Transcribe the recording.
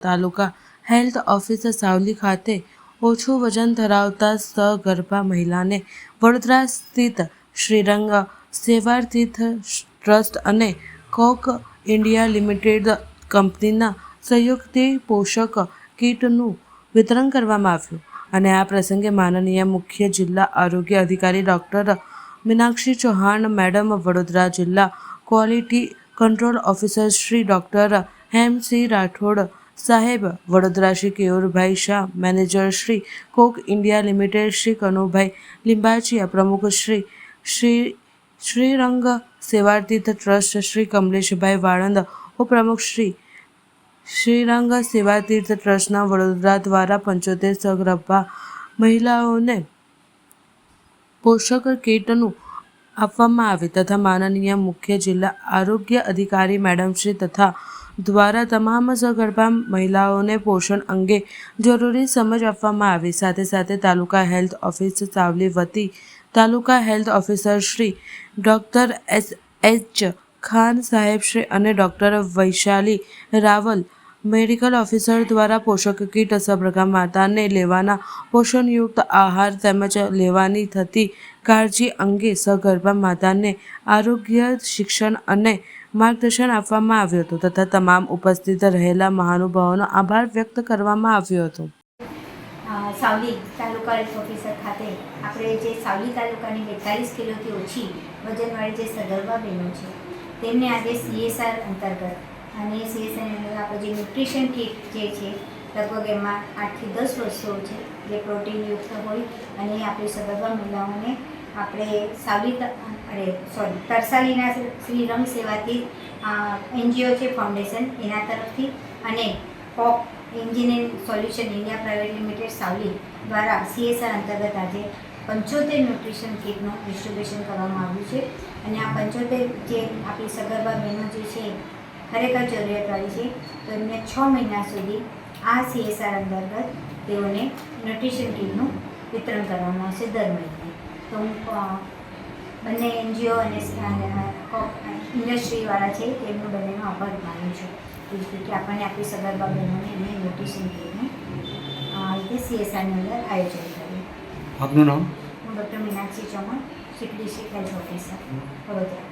તાલુકા health officer Savli ખાતે ઓછું વજન ધરાવતા સગર્ભા મહિલાને વડોદરા સ્થિત શ્રીરંગ સેવાતીર્થ ટ્રસ્ટ અને કોક ઇન્ડિયા લિમિટેડ કંપનીના સહયોગથી પોષક કીટનું વિતરણ કરવામાં આવ્યું અને આ પ્રસંગે માનનીય મુખ્ય જિલ્લા આરોગ્ય અધિકારી ડૉક્ટર મીનાક્ષી ચૌહાણ, મેડમ વડોદરા જિલ્લા quality control officer Shri doctor Hemsinh Rathod સાહેબ, Vadodara Shri Keyurbhai Shah, manager Shri Coke India Limited Shri Kanubhai Limbachiya પ્રમુખ શ્રી શ્રી શ્રીરંગ સેવાતીર્થ ટ્રસ્ટ શ્રી કમલેશભાઈ વાળંદ, ઉપપ્રમુખ શ્રી શ્રીરંગ સેવાતીર્થ ટ્રસ્ટના વડોદરા દ્વારા પંચોતેર સગર્ભા મહિલાઓને પોષક કીટનું આપવામાં આવે તથા માનનીય મુખ્ય જિલ્લા આરોગ્ય અધિકારી મેડમશ્રી તથા દ્વારા તમામ સગર્ભા મહિલાઓને પોષણ અંગે જરૂરી સમજ આપવામાં આવી. સાથે સાથે તાલુકા હેલ્થ ઓફિસ સાવલી વતી taluka health officer Shri doctor S H Khan સાહેબ શ્રી અને doctor Vaishali Raval medical officer દ્વારા પોષક કીટ સબરગા માતાને લેવાના પોષણયુક્ત આહાર તેમજ લેવાની થતી કાળજી અંગે સગર્ભા માતાને આરોગ્ય શિક્ષણ અને માર્ગદર્શન આપવામાં આવ્યું હતું તથા તમામ ઉપસ્થિત રહેલા મહાનુભાવોનો આભાર વ્યક્ત કરવામાં આવ્યો હતો. સાવલી તાલુકા હેલ્થ ઓફિસર ખાતે આપણે જે સાવલી તાલુકાની બેતાલીસ કિલોથી ઓછી વજનવાળી જે સગર્ભા બહેનો છે, તેમને આજે સીએસઆર અંતર્ગત અને સીએસઆર અંદર આપણે જે ન્યુટ્રિશન કીટ જે છે, લગભગ એમાં આઠથી દસ વસ્તુઓ છે, જે પ્રોટીનયુક્ત હોય અને આપણી સગર્ભા મહિલાઓને આપણે સાવલી અરે સોરી તરસાલીના શ્રી રંગ સેવાથી એનજીઓ છે ફાઉન્ડેશન એના તરફથી અને Pop Engineering Solution India Private Limited Savli દ્વારા સીએસઆર અંતર્ગત આજે પંચોતેર ન્યુટ્રિશન કીટનું ડિસ્ટ્રીબ્યુશન કરવામાં આવ્યું છે. અને આ પંચોતેર જે આપણી સગર્ભા બહેનો જે છે, ખરેખર જરૂરિયાતવાળી છે, તો એમને છ મહિના સુધી આ સીએસઆર અંતર્ગત તેઓને ન્યુટ્રિશન કીટનું વિતરણ કરવામાં આવશે દર મહિને. તો હું બંને એનજીઓ અને ઇન્ડસ્ટ્રીવાળા છે તેમનો બંનેનો આભાર માનું છું. એ રીતે આપણને આપણી સગર્ભા બહેનોને એમને ન્યુટ્રિશન કીટનું આ રીતે સીએસઆરની અંદર આયોજન કર્યું. આપનું નામ? હું doctor Minakshi Chauhan district health officer Vadodara.